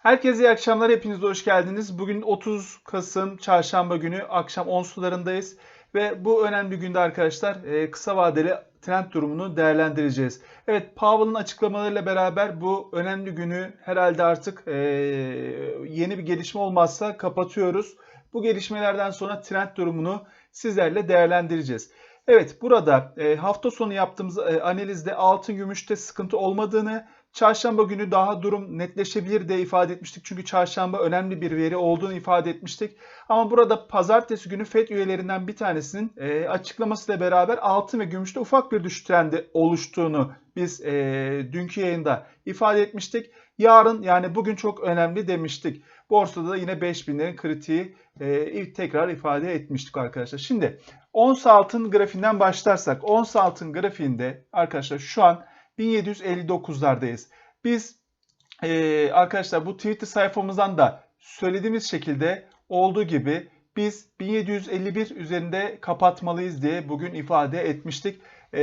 Herkese iyi akşamlar. Hepiniz hoş geldiniz. Bugün 30 Kasım Çarşamba günü akşam 10 sularındayız. Ve bu önemli günde arkadaşlar e, kısa vadeli trend durumunu değerlendireceğiz. Evet Powell'ın açıklamalarıyla beraber bu önemli günü herhalde artık e, yeni bir gelişme olmazsa kapatıyoruz. Bu gelişmelerden sonra trend durumunu sizlerle değerlendireceğiz. Evet burada e, hafta sonu yaptığımız e, analizde altın gümüşte sıkıntı olmadığını, çarşamba günü daha durum netleşebilir diye ifade etmiştik. Çünkü çarşamba önemli bir veri olduğunu ifade etmiştik. Ama burada pazartesi günü FED üyelerinden bir tanesinin e, açıklamasıyla beraber altın ve gümüşte ufak bir düşüş trendi oluştuğunu biz e, dünkü yayında ifade etmiştik. Yarın yani bugün çok önemli demiştik. Borsada da yine 5000'lerin kritiği e, tekrar ifade etmiştik arkadaşlar. Şimdi ons altın grafiğinden başlarsak ons altın grafiğinde arkadaşlar şu an 1759'lardayız. Biz e, arkadaşlar bu Twitter sayfamızdan da söylediğimiz şekilde olduğu gibi biz 1751 üzerinde kapatmalıyız diye bugün ifade etmiştik. E,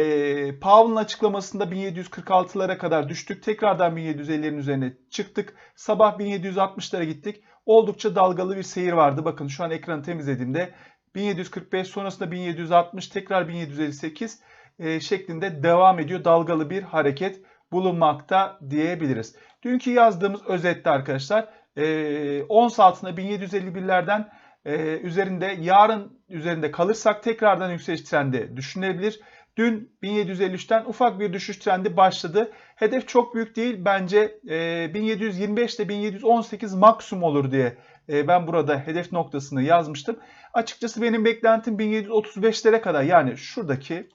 Powell'ın açıklamasında 1746'lara kadar düştük. Tekrardan 1750'lerin üzerine çıktık. Sabah 1760'lara gittik. Oldukça dalgalı bir seyir vardı. Bakın şu an ekranı temizlediğimde 1745 sonrasında 1760 tekrar 1758 e, şeklinde devam ediyor. Dalgalı bir hareket bulunmakta diyebiliriz. Dünkü yazdığımız özette arkadaşlar e, ons altında 1751'lerden e, üzerinde yarın üzerinde kalırsak tekrardan yükseliş trendi düşünülebilir. Dün 1753'ten ufak bir düşüş trendi başladı. Hedef çok büyük değil. Bence e, 1725 ile 1718 maksimum olur diye e, ben burada hedef noktasını yazmıştım. Açıkçası benim beklentim 1735'lere kadar yani şuradaki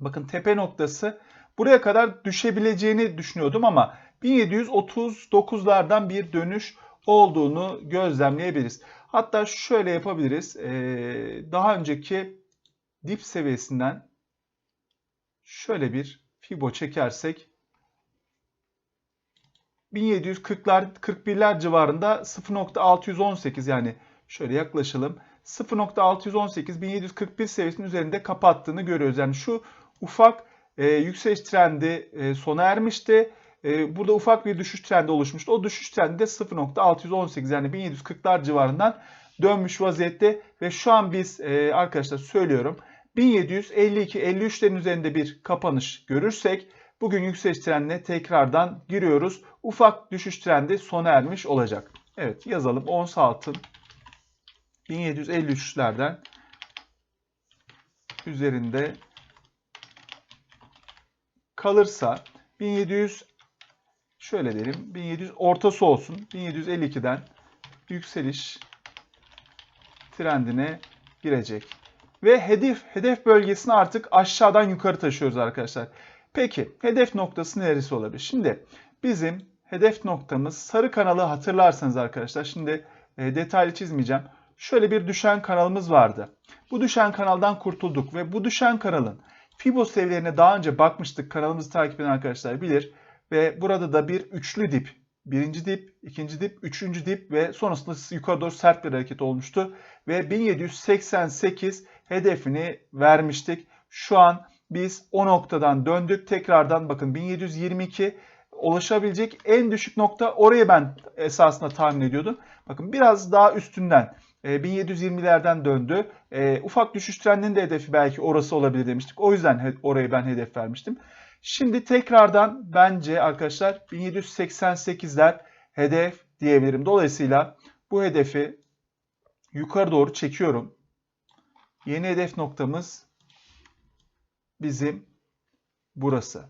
bakın tepe noktası buraya kadar düşebileceğini düşünüyordum ama 1739'lardan bir dönüş olduğunu gözlemleyebiliriz. Hatta şöyle yapabiliriz. E, daha önceki dip seviyesinden şöyle bir fibo çekersek 1740'lar 41'ler civarında 0.618 yani şöyle yaklaşalım. 0.618 1741 seviyesinin üzerinde kapattığını görüyoruz. Yani şu ufak e, yükseliş trendi e, sona ermişti. E, burada ufak bir düşüş trendi oluşmuştu. O düşüş trendi de 0.618 yani 1740'lar civarından dönmüş vaziyette ve şu an biz e, arkadaşlar söylüyorum 1752-53'lerin üzerinde bir kapanış görürsek bugün yükseliş trendine tekrardan giriyoruz. Ufak düşüş trendi sona ermiş olacak. Evet yazalım. Ons altın 1753'lerden üzerinde kalırsa 1700 şöyle diyelim 1700 ortası olsun. 1752'den yükseliş trendine girecek. Ve hedef hedef bölgesini artık aşağıdan yukarı taşıyoruz arkadaşlar. Peki hedef noktası neresi olabilir? Şimdi bizim hedef noktamız sarı kanalı hatırlarsanız arkadaşlar. Şimdi e, detaylı çizmeyeceğim. Şöyle bir düşen kanalımız vardı. Bu düşen kanaldan kurtulduk ve bu düşen kanalın Fibo seviyelerine daha önce bakmıştık. Kanalımızı takip eden arkadaşlar bilir. Ve burada da bir üçlü dip. Birinci dip, ikinci dip, üçüncü dip ve sonrasında yukarı doğru sert bir hareket olmuştu. Ve 1788 hedefini vermiştik. Şu an biz o noktadan döndük. Tekrardan bakın 1722 ulaşabilecek en düşük nokta oraya ben esasında tahmin ediyordum. Bakın biraz daha üstünden 1720'lerden e, döndü. E, ufak düşüş trendinin de hedefi belki orası olabilir demiştik. O yüzden orayı ben hedef vermiştim. Şimdi tekrardan bence arkadaşlar 1788'ler hedef diyebilirim. Dolayısıyla bu hedefi yukarı doğru çekiyorum. Yeni hedef noktamız bizim burası.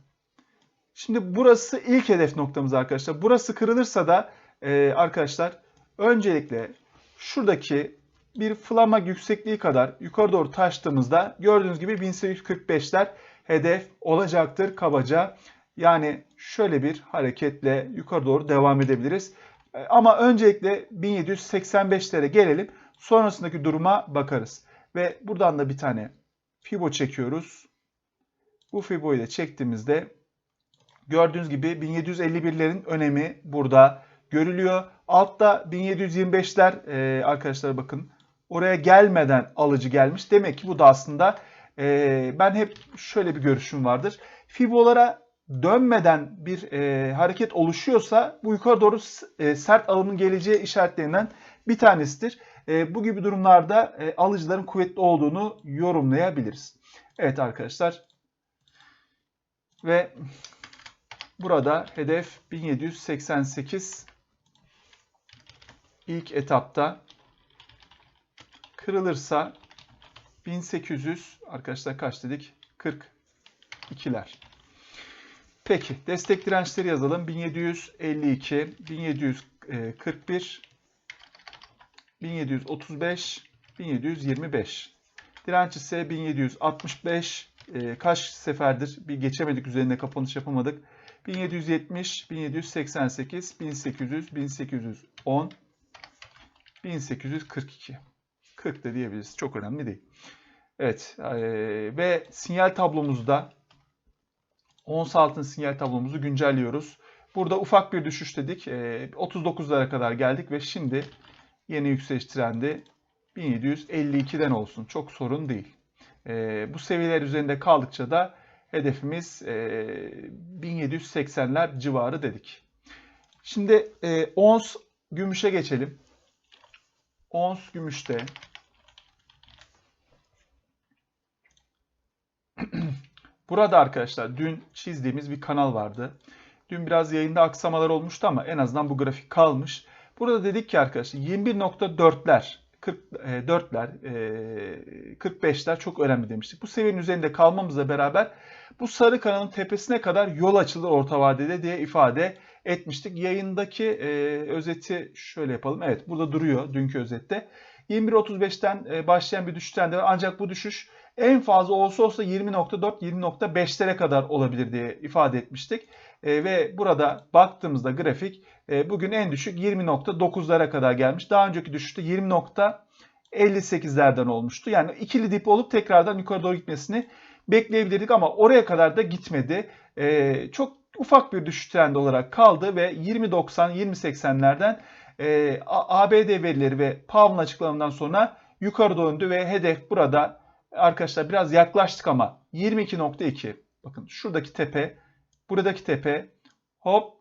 Şimdi burası ilk hedef noktamız arkadaşlar. Burası kırılırsa da e, arkadaşlar öncelikle şuradaki bir flama yüksekliği kadar yukarı doğru taştığımızda gördüğünüz gibi 1845'ler hedef olacaktır kabaca. Yani şöyle bir hareketle yukarı doğru devam edebiliriz. E, ama öncelikle 1785'lere gelelim. Sonrasındaki duruma bakarız. Ve buradan da bir tane Fibo çekiyoruz. Bu Fibo'yu da çektiğimizde gördüğünüz gibi 1751'lerin önemi burada görülüyor. Altta 1725'ler e, arkadaşlar bakın oraya gelmeden alıcı gelmiş. Demek ki bu da aslında e, ben hep şöyle bir görüşüm vardır. Fibolara dönmeden bir e, hareket oluşuyorsa bu yukarı doğru e, sert alımın geleceği işaretlerinden bir tanesidir. E, bu gibi durumlarda e, alıcıların kuvvetli olduğunu yorumlayabiliriz. Evet arkadaşlar. Ve burada hedef 1788 ilk etapta kırılırsa 1800 arkadaşlar kaç dedik? 42'ler. Peki destek dirençleri yazalım. 1752, 1741, 1735, 1725. Direnç ise 1765. Ee, kaç seferdir bir geçemedik üzerinde kapanış yapamadık. 1770, 1788, 1800, 1810, 1842. 40 da diyebiliriz. Çok önemli değil. Evet ee, ve sinyal tablomuzda ons altın sinyal tablomuzu güncelliyoruz. Burada ufak bir düşüş dedik. Ee, 39'lara kadar geldik ve şimdi yeni yükseliş trendi 1752'den olsun. Çok sorun değil. Ee, bu seviyeler üzerinde kaldıkça da hedefimiz e, 1780'ler civarı dedik. Şimdi e, ons gümüşe geçelim. Ons gümüşte Burada arkadaşlar dün çizdiğimiz bir kanal vardı. Dün biraz yayında aksamalar olmuştu ama en azından bu grafik kalmış. Burada dedik ki arkadaşlar 21.4'ler, 44'ler, 45'ler çok önemli demiştik. Bu seviyenin üzerinde kalmamızla beraber bu sarı kanalın tepesine kadar yol açılır orta vadede diye ifade etmiştik. Yayındaki e, özeti şöyle yapalım. Evet burada duruyor dünkü özette. 21.35'ten e, başlayan bir düşüşten de. Ancak bu düşüş en fazla olsa olsa 20.4, 20.5'lere kadar olabilir diye ifade etmiştik. E, ve burada baktığımızda grafik e, bugün en düşük 20.9'lara kadar gelmiş. Daha önceki düşüşte 20.58'lerden olmuştu. Yani ikili dip olup tekrardan yukarı doğru gitmesini bekleyebilirdik ama oraya kadar da gitmedi. E, çok ufak bir düşüş trendi olarak kaldı ve 20.90-20.80'lerden e, ABD verileri ve Powell'ın açıklamalarından sonra yukarı döndü ve hedef burada arkadaşlar biraz yaklaştık ama 22.2 bakın şuradaki tepe buradaki tepe hop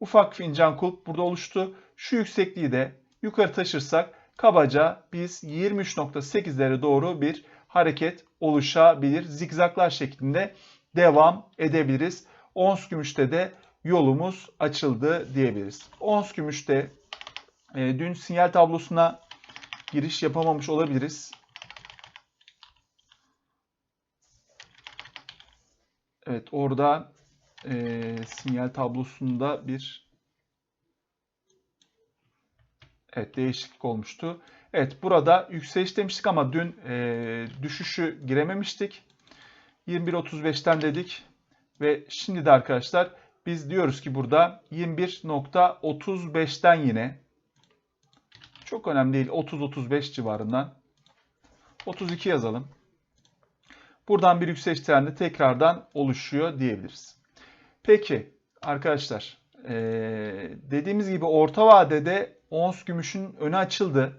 ufak fincan kulp burada oluştu. Şu yüksekliği de yukarı taşırsak kabaca biz 23.8'lere doğru bir hareket oluşabilir. Zigzaklar şeklinde devam edebiliriz. Ons gümüşte de yolumuz açıldı diyebiliriz. Ons gümüşte e, dün sinyal tablosuna giriş yapamamış olabiliriz. Evet orada e, sinyal tablosunda bir evet değişiklik olmuştu. Evet burada yükseliş demiştik ama dün e, düşüşü girememiştik. 21.35'ten dedik ve şimdi de arkadaşlar biz diyoruz ki burada 21.35'ten yine çok önemli değil 30-35 civarından 32 yazalım. Buradan bir yükseliş trendi tekrardan oluşuyor diyebiliriz. Peki arkadaşlar ee, dediğimiz gibi orta vadede ons gümüşün önü açıldı.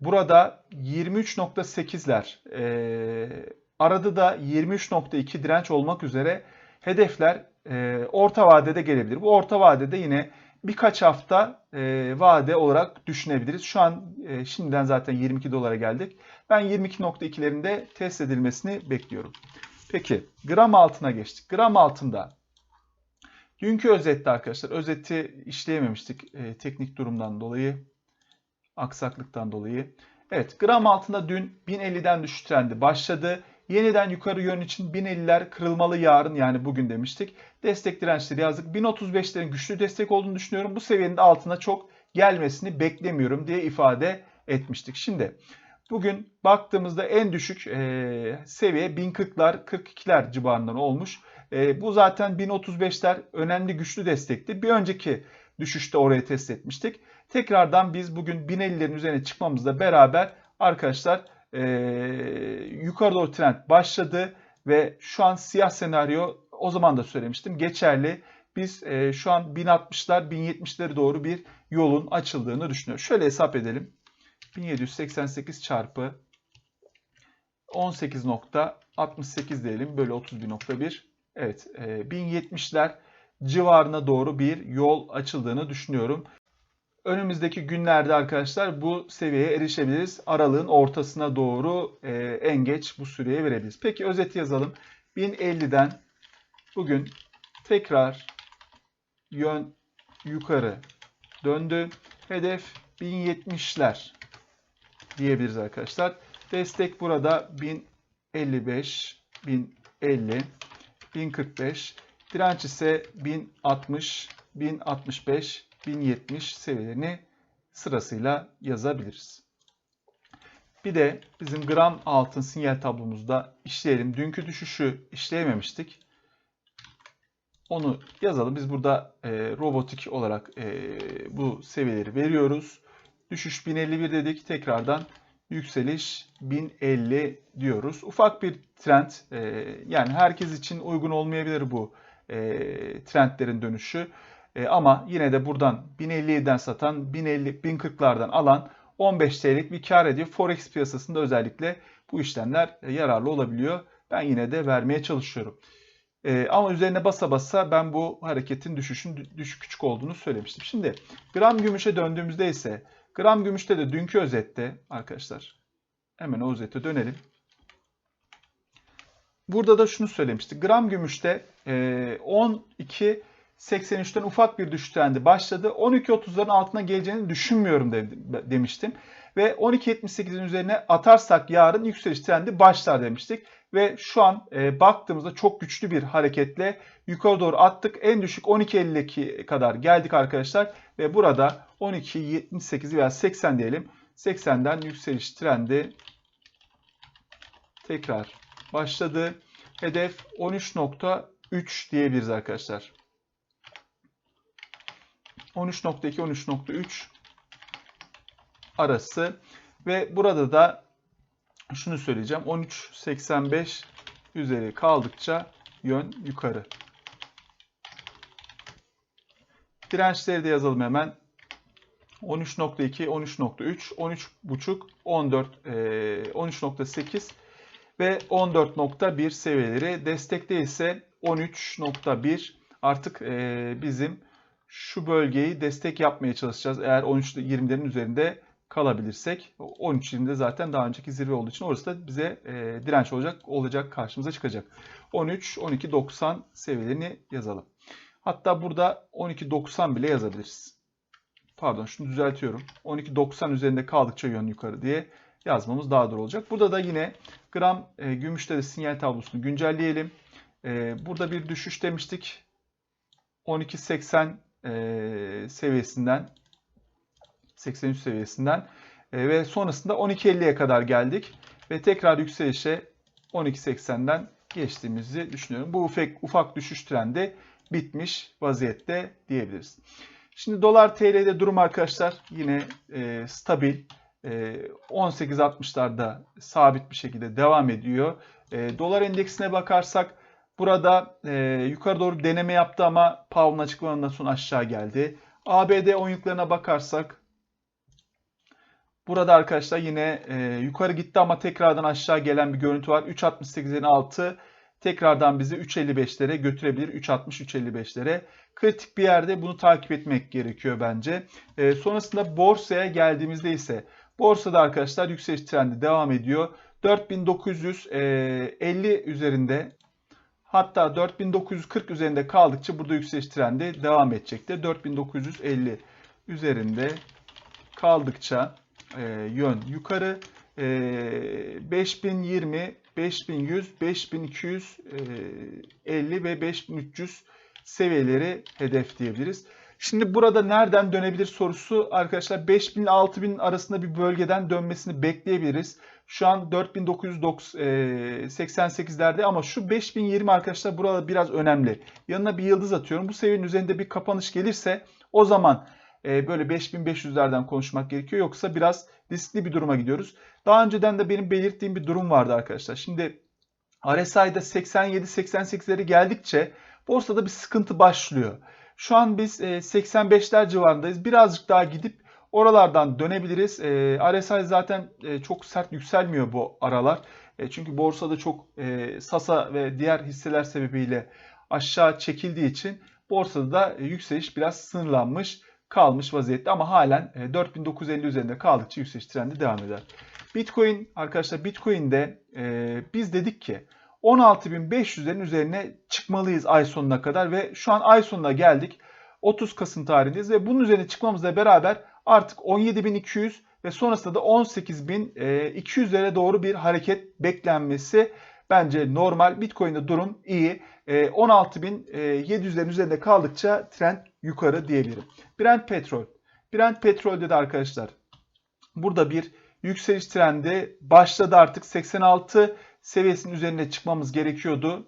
Burada 23.8'ler ee, aradı da 23.2 direnç olmak üzere hedefler e, orta vadede gelebilir. Bu orta vadede yine birkaç hafta e, vade olarak düşünebiliriz. Şu an e, şimdiden zaten 22 dolara geldik. Ben 22.2'lerinde test edilmesini bekliyorum. Peki gram altına geçtik. Gram altında dünkü özette arkadaşlar özeti işleyememiştik e, teknik durumdan dolayı aksaklıktan dolayı. Evet gram altında dün 1050'den düşüş trendi başladı. Yeniden yukarı yön için 1050'ler kırılmalı yarın yani bugün demiştik. Destek dirençleri yazdık. 1035'lerin güçlü destek olduğunu düşünüyorum. Bu seviyenin de altına çok gelmesini beklemiyorum diye ifade etmiştik. Şimdi bugün baktığımızda en düşük e, seviye 1040'lar 42'ler civarından olmuş. E, bu zaten 1035'ler önemli güçlü destekti. Bir önceki düşüşte oraya test etmiştik. Tekrardan biz bugün 1050'lerin üzerine çıkmamızla beraber arkadaşlar e, yukarı doğru trend başladı ve şu an siyah senaryo o zaman da söylemiştim geçerli. Biz e, şu an 1060'lar 1070'leri doğru bir yolun açıldığını düşünüyoruz. Şöyle hesap edelim. 1788 çarpı 18.68 diyelim bölü 31.1. Evet, e, 1070'ler civarına doğru bir yol açıldığını düşünüyorum. Önümüzdeki günlerde arkadaşlar bu seviyeye erişebiliriz. Aralığın ortasına doğru e, en geç bu süreye verebiliriz. Peki özeti yazalım. 1050'den bugün tekrar yön yukarı döndü. Hedef 1070'ler diyebiliriz arkadaşlar. Destek burada 1055, 1050, 1045. Direnç ise 1060, 1065, 1070 seviyelerini sırasıyla yazabiliriz. Bir de bizim gram altın sinyal tablomuzda işleyelim. Dünkü düşüşü işleyememiştik. Onu yazalım. Biz burada e, robotik olarak e, bu seviyeleri veriyoruz. Düşüş 1051 dedik. Tekrardan yükseliş 1050 diyoruz. Ufak bir trend. E, yani herkes için uygun olmayabilir bu e, trendlerin dönüşü. E, ama yine de buradan 1050'den satan, 1050, 1040'lardan alan 15 TL'lik bir kar ediyor. Forex piyasasında özellikle bu işlemler e, yararlı olabiliyor. Ben yine de vermeye çalışıyorum. E, ama üzerine basa basa ben bu hareketin düşüşün düşük küçük olduğunu söylemiştim. Şimdi gram gümüşe döndüğümüzde ise gram gümüşte de dünkü özette arkadaşlar hemen o özete dönelim. Burada da şunu söylemiştik. Gram gümüşte e, 12 83'ten ufak bir düşüş trendi başladı. 12.30'ların altına geleceğini düşünmüyorum de, demiştim. Ve 12.78'in üzerine atarsak yarın yükseliş trendi başlar demiştik. Ve şu an e, baktığımızda çok güçlü bir hareketle yukarı doğru attık. En düşük 12.52 kadar geldik arkadaşlar. Ve burada 12.78 veya 80 diyelim. 80'den yükseliş trendi tekrar başladı. Hedef 13.3 diyebiliriz arkadaşlar. 13.2-13.3 arası ve burada da şunu söyleyeceğim 13.85 üzeri kaldıkça yön yukarı. Dirençleri de yazalım hemen. 13.2, 13.3, 13.5, 14, 13.8 ve 14.1 seviyeleri. Destekte ise 13.1 artık e, bizim şu bölgeyi destek yapmaya çalışacağız. Eğer 13-20'lerin üzerinde kalabilirsek 13-20'de zaten daha önceki zirve olduğu için orası da bize e, direnç olacak olacak karşımıza çıkacak. 13-12-90 seviyelerini yazalım. Hatta burada 12-90 bile yazabiliriz. Pardon şunu düzeltiyorum. 12-90 üzerinde kaldıkça yön yukarı diye yazmamız daha doğru olacak. Burada da yine gram e, gümüşte de sinyal tablosunu güncelleyelim. E, burada bir düşüş demiştik. 12.80 e, seviyesinden 83 seviyesinden e, ve sonrasında 12.50'ye kadar geldik ve tekrar yükselişe 12.80'den geçtiğimizi düşünüyorum. Bu ufak, ufak düşüş trendi bitmiş vaziyette diyebiliriz. Şimdi dolar TL'de durum arkadaşlar yine e, stabil. E, 18.60'larda sabit bir şekilde devam ediyor. E, dolar endeksine bakarsak Burada e, yukarı doğru deneme yaptı ama Powell'ın açıklamalarından sonra aşağı geldi. ABD oyunlarına bakarsak burada arkadaşlar yine e, yukarı gitti ama tekrardan aşağı gelen bir görüntü var. 3.68'in altı tekrardan bizi 3.55'lere götürebilir. 3.60-3.55'lere. Kritik bir yerde bunu takip etmek gerekiyor bence. E, sonrasında borsaya geldiğimizde ise borsada arkadaşlar yükseliş trendi devam ediyor. 4950 üzerinde Hatta 4940 üzerinde kaldıkça burada yükseliş trendi devam edecektir. 4950 üzerinde kaldıkça e, yön yukarı. E, 5020, 5100, 5250 ve 5300 seviyeleri hedefleyebiliriz. Şimdi burada nereden dönebilir sorusu arkadaşlar 5000 ile 6000 arasında bir bölgeden dönmesini bekleyebiliriz. Şu an 4988'lerde ama şu 5020 arkadaşlar burada biraz önemli. Yanına bir yıldız atıyorum. Bu seviyenin üzerinde bir kapanış gelirse o zaman e, böyle 5500'lerden konuşmak gerekiyor. Yoksa biraz riskli bir duruma gidiyoruz. Daha önceden de benim belirttiğim bir durum vardı arkadaşlar. Şimdi RSI'da 87-88'leri geldikçe borsada bir sıkıntı başlıyor. Şu an biz 85'ler e, civarındayız. Birazcık daha gidip oralardan dönebiliriz. E, RSI zaten e, çok sert yükselmiyor bu aralar. Çünkü borsada çok Sasa ve diğer hisseler sebebiyle aşağı çekildiği için borsada da yükseliş biraz sınırlanmış kalmış vaziyette ama halen e, 4950 üzerinde kaldıkça yükseliş trendi devam eder. Bitcoin arkadaşlar Bitcoin'de e, biz dedik ki 16.500'lerin üzerine çıkmalıyız ay sonuna kadar ve şu an ay sonuna geldik. 30 Kasım tarihindeyiz ve bunun üzerine çıkmamızla beraber artık 17.200 ve sonrasında da 18.200'lere doğru bir hareket beklenmesi bence normal. Bitcoin'de durum iyi. E, 16.700'lerin üzerinde kaldıkça trend yukarı diyebilirim. Brent petrol. Brent petrolde de arkadaşlar burada bir yükseliş trendi başladı artık 86 seviyesinin üzerine çıkmamız gerekiyordu.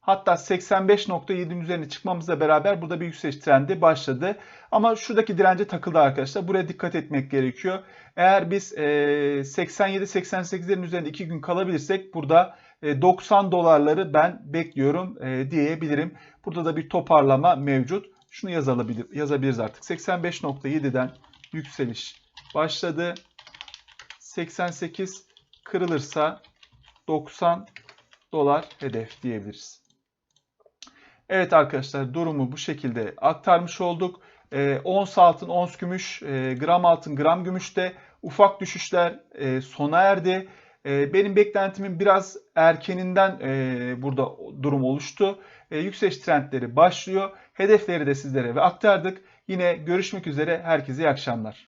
Hatta 85.7'nin üzerine çıkmamızla beraber burada bir yükseliş trendi başladı. Ama şuradaki dirence takıldı arkadaşlar. Buraya dikkat etmek gerekiyor. Eğer biz 87-88'lerin üzerinde 2 gün kalabilirsek burada 90 dolarları ben bekliyorum diyebilirim. Burada da bir toparlama mevcut. Şunu yazabilir, yazabiliriz artık. 85.7'den yükseliş başladı. 88 kırılırsa 90 dolar hedef diyebiliriz. Evet arkadaşlar durumu bu şekilde aktarmış olduk. E, ons altın, ons gümüş, e, gram altın, gram gümüşte ufak düşüşler e, sona erdi. E, benim beklentimin biraz erkeninden e, burada durum oluştu. E, yükseliş trendleri başlıyor. Hedefleri de sizlere ve aktardık. Yine görüşmek üzere. Herkese iyi akşamlar.